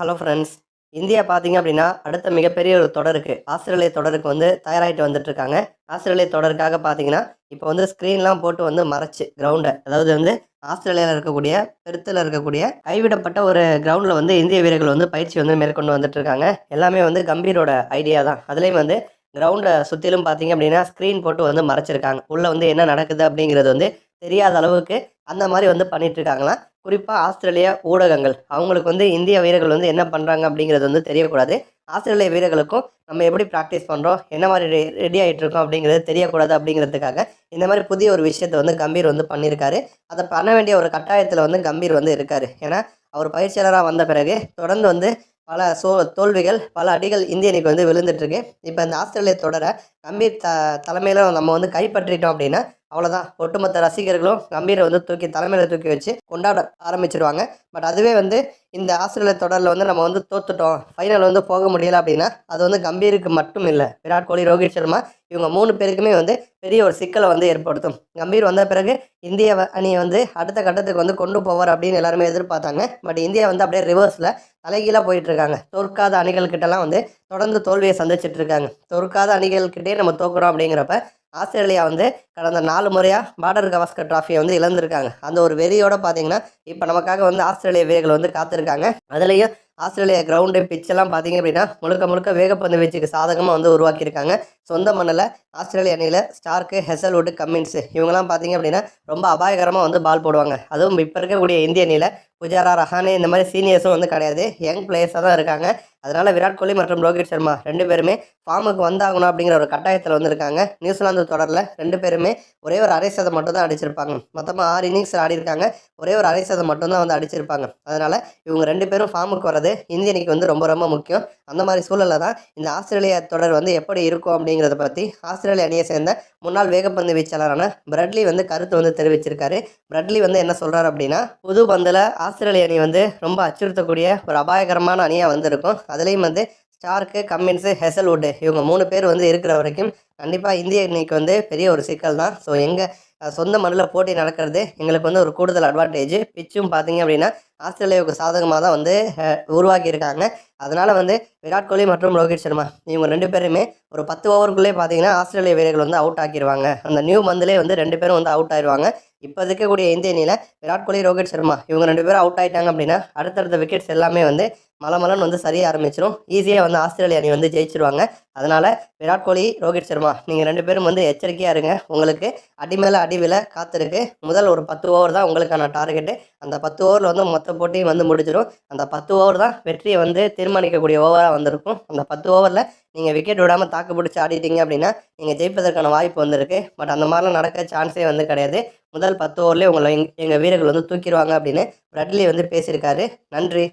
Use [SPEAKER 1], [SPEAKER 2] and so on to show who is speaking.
[SPEAKER 1] Hello friends India பார்த்தீங்க அப்படின்னா அடுத்த மிகப்பெரிய ஒரு தொடருக்கு ஆஸ்திரேலிய தொடருக்கு வந்து தயாராகிட்டு வந்துட்டுருக்காங்க. ஆஸ்திரேலிய தொடருக்காக பார்த்தீங்கன்னா இப்போ வந்து ஸ்க்ரீன்லாம் போட்டு வந்து மறைச்சு கிரவுண்டை அதாவது வந்து ஆஸ்திரேலியாவில் இருக்கக்கூடிய பெருத்தில் இருக்கக்கூடிய கைவிடப்பட்ட ஒரு கிரவுண்டில் வந்து இந்திய வீரர்கள் வந்து பயிற்சி வந்து மேற்கொண்டு வந்துட்டுருக்காங்க. எல்லாமே வந்து கம்பீரோட ஐடியா தான். அதுலேயும் வந்து கிரவுண்டை சுற்றிலும் பார்த்தீங்க அப்படின்னா ஸ்க்ரீன் போட்டு வந்து மறைச்சிருக்காங்க. உள்ளே வந்து என்ன நடக்குது அப்படிங்கிறது வந்து தெரியாத அளவுக்கு அந்த மாதிரி வந்து பண்ணிட்டு இருக்காங்களாம் குறிப்பாக ஆஸ்திரேலிய ஊடகங்கள். அவங்களுக்கு வந்து இந்திய வீரர்கள் வந்து என்ன பண்ணுறாங்க அப்படிங்கிறது வந்து தெரியக்கூடாது. ஆஸ்திரேலிய வீரர்களுக்கும் நம்ம எப்படி ப்ராக்டிஸ் பண்ணுறோம் என்ன மாதிரி ரெ ரெடி ஆகிட்டு இருக்கோம் அப்படிங்கிறது தெரியக்கூடாது அப்படிங்கிறதுக்காக இந்த மாதிரி புதிய ஒரு விஷயத்தை வந்து கம்பீர் வந்து பண்ணியிருக்காரு. அதை பண்ண வேண்டிய ஒரு கட்டாயத்தில் வந்து கம்பீர் வந்து இருக்கார். ஏன்னா அவர் பயிற்சியாளராக வந்த பிறகு தொடர்ந்து வந்து பல சோ தோல்விகள் பல அடிகள் இந்திய அணிக்கு வந்து விழுந்துட்டு இருக்கு. இப்போ இந்த ஆஸ்திரேலிய தொடரை கம்பீர் த தலைமையில் நம்ம வந்து கைப்பற்றிட்டோம் அப்படின்னா அவ்வளோதான் ஒட்டுமொத்த ரசிகர்களும் கம்பீரை வந்து தூக்கி தலைமையில் தூக்கி வச்சு கொண்டாட ஆரம்பிச்சிருவாங்க. பட் அதுவே வந்து இந்த ஆஸ்திரேலிய தொடரில் வந்து நம்ம வந்து தோத்துட்டோம். ஃபைனல் வந்து போக முடியல அப்படின்னா அது வந்து கம்பீருக்கு மட்டும் இல்லை. விராட் கோலி ரோஹித் சர்மா இவங்க மூணு பேருக்குமே வந்து பெரிய ஒரு சிக்கலை வந்து ஏற்படுத்தும். கம்பீர் வந்த பிறகு இந்திய அணியை வந்து அடுத்த கட்டத்துக்கு வந்து கொண்டு போவார் அப்படின்னு எல்லாருமே எதிர்பார்த்தாங்க. பட் இந்தியா வந்து அப்படியே ரிவர்ஸில் தலைகீழாக போயிட்டு இருக்காங்க தோற்காத அணிகள்கிட்டலாம் வந்து தொடர்ந்து தோல்வியை சந்திச்சிட்டு இருக்காங்க தோற்காத அணிகள்கிட்டே நம்ம தோக்குறோம் அப்படிங்கிறப்ப ஆஸ்திரேலியா வந்து கடந்த நாலு முறையாக பார்டர் கவாஸ்கர் ட்ராஃபியை வந்து இழந்திருக்காங்க. அந்த ஒரு வெறியோட பார்த்தீங்கன்னா இப்போ நமக்காக வந்து ஆஸ்திரேலிய வீரர்கள் வந்து காத்திருக்காங்க. அதுலேயும் ஆஸ்திரேலியா கிரவுண்டு பிச்செல்லாம் பார்த்தீங்க அப்படின்னா முழுக்க முழுக்க வேகப்பந்து வீச்சுக்கு சாதகமாக வந்து உருவாக்கியிருக்காங்க. சொந்த மண்ணில் ஆஸ்திரேலிய அணியில் ஸ்டார்க்கு ஹெசல்வுட் கம்மின்ஸு இவங்கெல்லாம் பார்த்தீங்க அப்படின்னா ரொம்ப அபாயகரமாக வந்து பால் போடுவாங்க. அதுவும் இப்போ இருக்கக்கூடிய இந்திய அணியில் புஜாரா ரஹானே இந்த மாதிரி சீனியர்ஸும் வந்து கிடையாது. யங் பிளேயர்ஸாக தான் இருக்காங்க. அதனால் விராட் கோலி மற்றும் ரோஹித் சர்மா ரெண்டு பேருமே ஃபார்முக்கு வந்தாகணும் அப்படிங்கிற ஒரு கட்டாயத்தில் வந்திருக்காங்க. நியூசிலாந்து தொடரில் ரெண்டு பேருமே ஒரே ஒரு அரை சதம் மட்டும் தான் அடிச்சிருப்பாங்க. மொத்தமாக ஆறு இன்னிங்ஸ் ஆடிருக்காங்க ஒரே ஒரு அரை சதம் மட்டும் தான் வந்து அடிச்சிருப்பாங்க. அதனால் இவங்க ரெண்டு பேரும் ஃபார்முக்கு வர்றது இந்திய அணிக்கு வந்து ரொம்ப ரொம்ப முக்கியம். அந்த மாதிரி சூழலில் தான் இந்த ஆஸ்திரேலியா தொடர் வந்து எப்படி இருக்கும் அப்படிங்கிறத பற்றி ஆஸ்திரேலிய அணியை சேர்ந்த முன்னாள் வேகப்பந்து வீச்சாளரான பிரெட்லி வந்து கருத்து வந்து தெரிவிச்சிருக்காரு. பிரெட்லி வந்து என்ன சொல்கிறார் அப்படின்னா புது பந்தில் ஆஸ்திரேலிய அணி வந்து ரொம்ப அச்சுறுத்தக்கூடிய ஒரு அபாயகரமான அணியாக வந்திருக்கும். அதுலேயும் வந்து ஸ்டார்க்கு கம்மின்ஸு ஹெசல்வுட்டு இவங்க மூணு பேர் வந்து இருக்கிற வரைக்கும் கண்டிப்பாக இந்திய அணிக்கு வந்து பெரிய ஒரு சிக்கல் தான். ஸோ எங்கள் சொந்த மண்ணில் போட்டி நடக்கிறது எங்களுக்கு வந்து ஒரு கூடுதல் அட்வான்டேஜ் பிச்சும் பார்த்தீங்க அப்படின்னா ஆஸ்திரேலியாவுக்கு சாதகமாக தான் வந்து உருவாக்கியிருக்காங்க. அதனால் வந்து விராட் கோலி மற்றும் ரோஹித் சர்மா இவங்க ரெண்டு பேருமே ஒரு பத்து ஓவருக்குள்ளே பார்த்தீங்கன்னா ஆஸ்திரேலிய வீரர்கள் வந்து அவுட் ஆக்கிடுவாங்க அந்த நியூ மந்த்லேயே வந்து ரெண்டு பேரும் வந்து அவுட் ஆயிடுவாங்க இப்போ இருக்கக்கூடிய இந்திய அணியில் விராட் கோலி ரோஹித் சர்மா இவங்க ரெண்டு பேரும் அவுட் ஆயிட்டாங்க அப்படின்னா அடுத்தடுத்த விக்கெட்ஸ் எல்லாமே வந்து மலமலன் வந்து சரிய ஆரம்பிச்சிடும் ஈஸியாக வந்து ஆஸ்திரேலிய அணி வந்து ஜெயிச்சிருவாங்க. அதனால் விராட் கோலி ரோஹித் சர்மா நீங்கள் ரெண்டு பேரும் வந்து எச்சரிக்கையாக இருங்க. உங்களுக்கு அடி மேலே அடி காத்திருக்கு. முதல் ஒரு பத்து ஓவர் தான் உங்களுக்கான டார்கெட்டு அந்த பத்து ஓவரில் வந்து மொத்த போட்டியும் வந்து முடிச்சிடும் அந்த பத்து ஓவர் தான் வெற்றியை வந்து தீர்மானிக்கக்கூடிய ஓவராக வந்திருக்கும். அந்த பத்து ஓவரில் நீங்கள் விக்கெட் விடாமல் தாக்கு பிடிச்சி ஆடிட்டீங்க அப்படின்னா நீங்கள் ஜெயிப்பதற்கான வாய்ப்பு வந்திருக்கு. பட் அந்த மாதிரிலாம் நடக்க சான்ஸே வந்து கிடையாது. முதல் பத்து ஓவர்லேயே உங்களை எங் எங்கள் வீரர்கள் வந்து தூக்கிடுவாங்க அப்படின்னு பிரட்லி வந்து பேசியிருக்காரு. நன்றி.